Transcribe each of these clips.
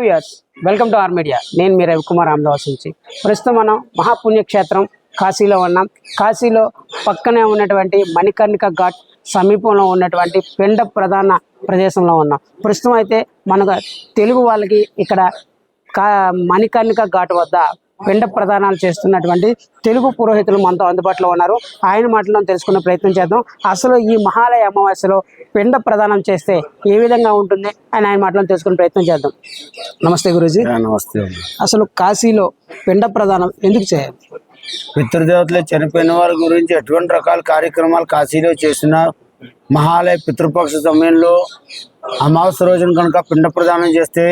Viewers welcome to R media నేను మీ రవికుమార్ అహ్మదాబాద్ నుంచి. ప్రస్తుతం మనం మహాపుణ్యక్షేత్రం కాశీలో ఉన్నాం. కాశీలో పక్కనే ఉన్నటువంటి మణికర్ణిక ఘాట్ సమీపంలో ఉన్నటువంటి పెండ ప్రధాన ప్రదేశంలో ఉన్నాం. ప్రస్తుతం అయితే మనకు తెలుగు వాళ్ళకి ఇక్కడ కా మణికర్ణిక ఘాట్ వద్ద పిండ ప్రదానాలు చేస్తున్నటువంటి తెలుగు పురోహితులు మనతో అందుబాటులో ఉన్నారు. ఆయన మాటలను తెలుసుకునే ప్రయత్నం చేద్దాం. అసలు ఈ మహాలయ అమావాస్యలో పిండ ప్రదానం చేస్తే ఏ విధంగా ఉంటుంది అని ఆయన మాటలను తెలుసుకునే ప్రయత్నం చేద్దాం. నమస్తే గురూజీ. నమస్తే అసలు కాశీలో పిండ ప్రదానం ఎందుకు చేయాలి? పితృదేవతలు చనిపోయిన వారి గురించి ఎటువంటి రకాల కార్యక్రమాలు కాశీలో చేసిన మహాలయ పితృపక్ష సమయంలో అమావాస్య రోజున కనుక పిండ ప్రదానం చేస్తే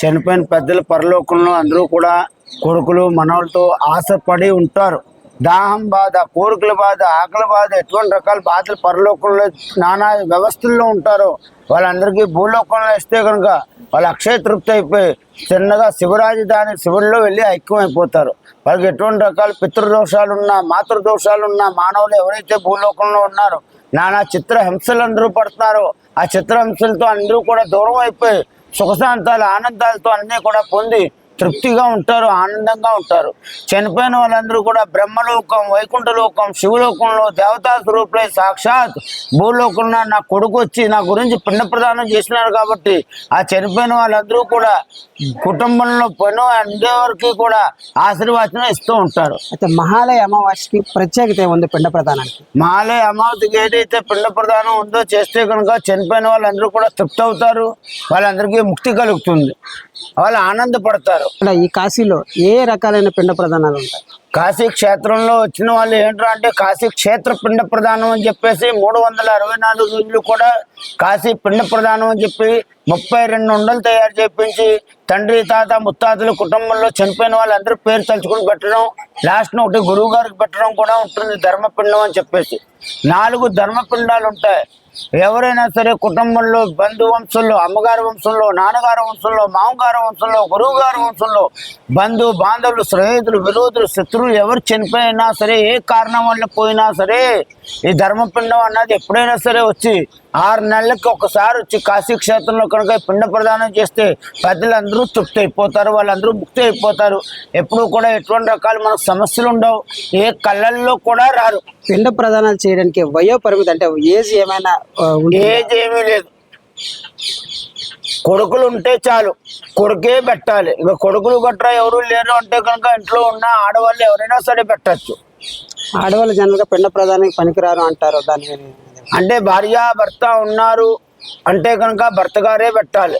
చనిపోయిన పెద్దల పరలోకంలో అందరూ కూడా కొడుకులు మనవలతో ఆశపడి ఉంటారు. దాహం బాధ కోరికల బాధ ఆకలి బాధ ఎటువంటి రకాల బాధలు పరలోకంలో నానా వ్యవస్థల్లో ఉంటారో వాళ్ళందరికీ భూలోకంలో ఇస్తే కనుక వాళ్ళు అక్షయ తృప్తి అయిపోయి చిన్నగా శివరాజధాని శివుల్లో వెళ్ళి ఐక్యం అయిపోతారు వాళ్ళకి ఎటువంటి రకాల పితృదోషాలున్నా మాతృదోషాలున్నా మానవులు ఎవరైతే భూలోకంలో ఉన్నారో నానా చిత్ర హింసలు అందరూ పడుతున్నారో ఆ చిత్ర హింసలతో అందరూ కూడా దూరం అయిపోయి సుఖశాంతాలు ఆనందాలతో అన్నీ కూడా పొంది తృప్తిగా ఉంటారు ఆనందంగా ఉంటారు. చనిపోయిన వాళ్ళందరూ కూడా బ్రహ్మలోకం వైకుంఠలోకం శివలోకంలో దేవతా స్వరూపులై సాక్షాత్ భూలోకంలో నా కొడుకు వచ్చి నా గురించి పిండ ప్రదానం చేసినారు కాబట్టి ఆ చనిపోయిన వాళ్ళందరూ కూడా కుటుంబంలో పను అందరికీ కూడా ఆశీర్వచనం ఇస్తూ ఉంటారు. అయితే మహాలయ అమావాస్యకి ప్రత్యేకత ఏముంది పిండ ప్రదానానికి మాలే అమావతికి ఏదైతే పిండ ప్రదానం ఉందో చేస్తే కనుక చనిపోయిన వాళ్ళందరూ కూడా తృప్తి అవుతారు వాళ్ళందరికీ ముక్తి కలుగుతుంది వాళ్ళు ఆనందపడతారు. ఈ కాశీలో ఏ రకాలైన పిండ ప్రధానాలు ఉంటాయి? కాశీ క్షేత్రంలో వచ్చిన వాళ్ళు ఏంటో అంటే కాశీ క్షేత్ర పిండ ప్రధానం అని చెప్పేసి మూడు వందల అరవై నాలుగు రోజులు కూడా కాశీ పిండ ప్రధానం అని చెప్పి ముప్పై రెండు ఉండలు తయారు చేపించి తండ్రి తాత ముత్తాతలు కుటుంబంలో చనిపోయిన వాళ్ళందరూ పేరు తలుచుకుని పెట్టడం లాస్ట్ను ఒకటి గురువు గారికి పెట్టడం కూడా ఉంటుంది ధర్మపిండం అని చెప్పేసి. నాలుగు ధర్మపిండాలు ఉంటాయి. ఎవరైనా సరే కుటుంబంలో బంధు వంశంలో అమ్మగారి వంశంలో నాన్నగారి వంశంలో మామగారి వంశంలో గురువుగారి వంశంలో బంధు బాంధవులు స్నేహితులు విరోధులు శత్రువులు ఎవరు చనిపోయినా సరే ఏ కారణం వల్ల పోయినా సరే ఈ ధర్మపిండం అన్నది ఎప్పుడైనా సరే వచ్చి ఆరు నెలలకి ఒకసారి వచ్చి కాశీ క్షేత్రంలో కనుక పిండ ప్రదానం చేస్తే పెద్దలందరూ తృప్తి అయిపోతారు వాళ్ళందరూ ముక్తి అయిపోతారు. ఎప్పుడూ కూడా ఎటువంటి రకాల మనకు సమస్యలు ఉండవు. ఏ కళ్ళల్లో కూడా రారు. పిండ ప్రదానాలు చేయడానికి వయో పరిమితి అంటే ఏజ్ ఏమైనా? ఏజ్ ఏమీ లేదు. కొడుకులు ఉంటే చాలు. కొడుకే పెట్టాలి. ఇక కొడుకులు గట్రా ఎవరు లేరు అంటే కనుక ఇంట్లో ఉన్న ఆడవాళ్ళు ఎవరైనా సరే పెట్టచ్చు. ఆడవాళ్ళు జనరల్గా పిండ ప్రదానానికి పనికిరారు అంటారు దాని అంటే భార్య భర్త ఉన్నారు అంటే కనుక భర్త గారే పెట్టాలి.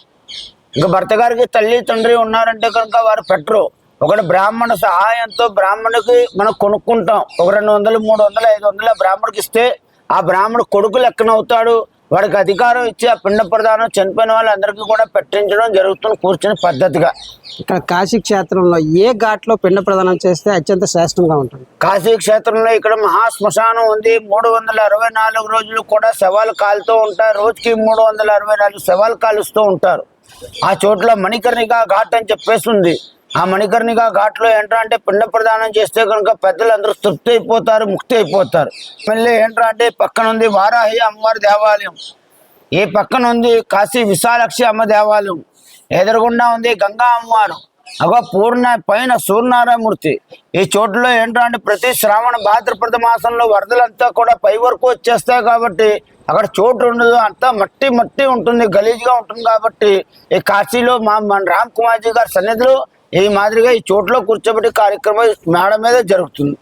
ఇంకా భర్త గారికి తల్లి తండ్రి ఉన్నారంటే కనుక వారు పెట్టరు. ఒకటి బ్రాహ్మణ సహాయంతో బ్రాహ్మణుకి మనం కొనుక్కుంటాం. ఒక రెండు వందలు మూడు వందలు ఐదు వందలు బ్రాహ్మణుకి ఇస్తే ఆ బ్రాహ్మణుడు కొడుకు లెక్కన అవుతాడు వాడికి అధికారం ఇచ్చి ఆ పిండ ప్రదానం చనిపోయిన వాళ్ళందరికీ కూడా పెట్టించడం జరుగుతుంది కూర్చుని పద్ధతిగా. ఇక్కడ కాశీ క్షేత్రంలో ఏ ఘాట్లో పిండ ప్రదానం చేస్తే అత్యంత శ్రేష్టంగా ఉంటుంది? కాశీ క్షేత్రంలో ఇక్కడ మహా శ్మశానం ఉంది. మూడు వందల అరవై నాలుగు రోజులు కూడా శవాలు కాలుతూ ఉంటారు. రోజుకి మూడు వందల అరవై నాలుగు శవాలు కాలుస్తూ ఉంటారు. ఆ చోట్ల మణికర్ణిక ఘాట్ అని చెప్పేసి ఉంది. ఆ మణికర్ణిక ఘాట్లో ఏంట్రా అంటే పిండ ప్రదానం చేస్తే కనుక పెద్దలందరూ తృప్తి అయిపోతారు ముక్తి అయిపోతారు. మళ్ళీ ఏంట్రా అంటే పక్కన ఉంది వారాహి అమ్మవారి దేవాలయం. ఈ పక్కన ఉంది కాశీ విశాలక్షి అమ్మ దేవాలయం. ఎదురుగుండా ఉంది గంగా అమ్మవారు. అగో పూర్ణ పైన సూర్యనారాయణమూర్తి. ఈ చోటులో ఏంటంటే ప్రతి శ్రావణ భాద్రపద మాసంలో వరదలంతా కూడా పై వరకు వచ్చేస్తాయి కాబట్టి అక్కడ చోటు ఉండదు. అంతా మట్టి మట్టి ఉంటుంది గలీజ్గా ఉంటుంది కాబట్టి ఈ కాశీలో మా మన రామ్ కుమార్జీ గారి సన్నిధిలో ఈ మాదిరిగా ఈ చోట్లో కూర్చోబెట్టి కార్యక్రమం మేడ మీద జరుగుతుంది.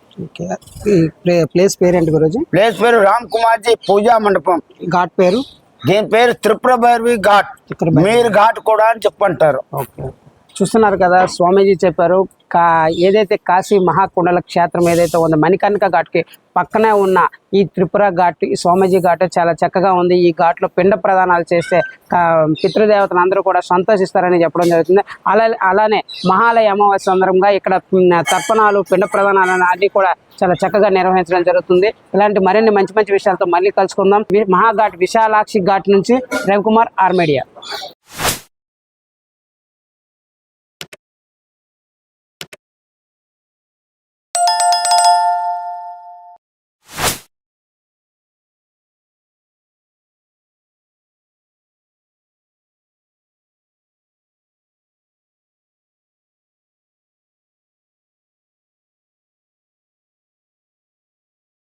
ప్లేస్ పేరేంటి గురుజీ? ప్లేస్ పేరు రామ్ కుమార్జీ పూజా మండపం. ఘాట్ పేరు? దీని పేరు త్రిపుర భైరవి ఘాట్. మీరు ఘాట్ కూడా అని చెప్పంటారు. ఓకే. చూస్తున్నారు కదా స్వామీజీ చెప్పారు కా ఏదైతే కాశీ మహాకుండల క్షేత్రం ఏదైతే ఉందో మణికర్ణిక ఘాట్కి పక్కనే ఉన్న ఈ త్రిపుర ఘాట్ ఈ స్వామీజీ ఘాట్ చాలా చక్కగా ఉంది. ఈ ఘాట్లో పిండ ప్రదానాలు చేస్తే పితృదేవతలు అందరూ కూడా సంతోషిస్తారని చెప్పడం జరుగుతుంది. అలా అలానే మహాలయ అమావాస్య సందర్భంగా ఇక్కడ తర్పణాలు పిండ ప్రదానాలు అన్ని కూడా చాలా చక్కగా నిర్వహించడం జరుగుతుంది. ఇలాంటి మరిన్ని మంచి మంచి విషయాలతో మళ్ళీ కలుసుకుందాం. మహాఘాట్ విశాలాక్షి ఘాట్ నుంచి రవికుమార్ ఆర్మేడియా.